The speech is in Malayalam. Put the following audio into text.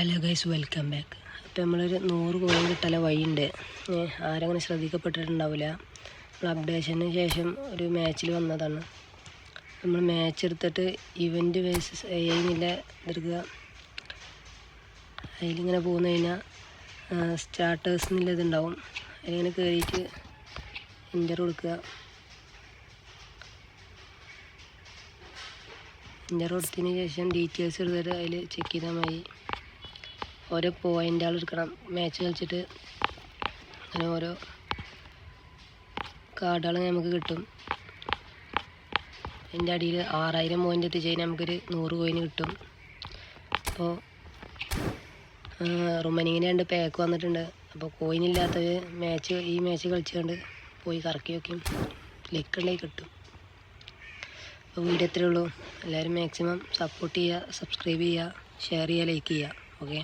ഹലോ ഗൈസ് വെൽക്കം ബാക്ക് അപ്പോൾ നമ്മളൊരു നൂറ് കോയിൻ കിട്ടാൻ വഴിയുണ്ട്. ആരങ്ങനെ ശ്രദ്ധിക്കപ്പെട്ടിട്ടുണ്ടാവില്ല നമ്മൾ അപ്ഡേഷന് ശേഷം ഒരു മാച്ചിൽ വന്നതാണ്. നമ്മൾ മാച്ച് എടുത്തിട്ട് ഇവന്റ് ബേസിസ് എയിമില്ല എടുക്കുക അതിലിങ്ങനെ പോകുന്ന കഴിഞ്ഞാൽ സ്റ്റാർട്ടേഴ്സ് എന്നുള്ള ഇതുണ്ടാവും. അതിലിങ്ങനെ കയറിയിട്ട് ഇന്റർ കൊടുക്കുക. ഇന്റർ കൊടുത്തതിന് ശേഷം ഡീറ്റെയിൽസ് എടുത്തിട്ട് അതിൽ ചെക്ക് ചെയ്താൽ മതി. ഓരോ പോയിന്റുകൾ എടുക്കണം. മാച്ച് കളിച്ചിട്ട് അങ്ങനെ ഓരോ കാർഡുകൾ നമുക്ക് കിട്ടും. അതിന്റെ അടിയിൽ ആറായിരം പോയിന്റ് എത്തിച്ച് കഴിഞ്ഞാൽ നമുക്കൊരു നൂറ് കോയിന് കിട്ടും. അപ്പോൾ റുമനിങ്ങിന് രണ്ട് പാക്ക് വന്നിട്ടുണ്ട്. അപ്പോൾ കോയിൻ ഇല്ലാത്തവർ മാച്ച് ഈ മാച്ച് കളിച്ചുകൊണ്ട് പോയി കറക്കി വയ്ക്കും ലെക്ക് കിട്ടും. അപ്പോൾ വീഡിയോ ഇത്രയേ ഉള്ളൂ. എല്ലാവരും മാക്സിമം സപ്പോർട്ട് ചെയ്യുക സബ്സ്ക്രൈബ് ചെയ്യുക ഷെയർ ചെയ്യുക ലൈക്ക് ചെയ്യുക. ഓക്കെ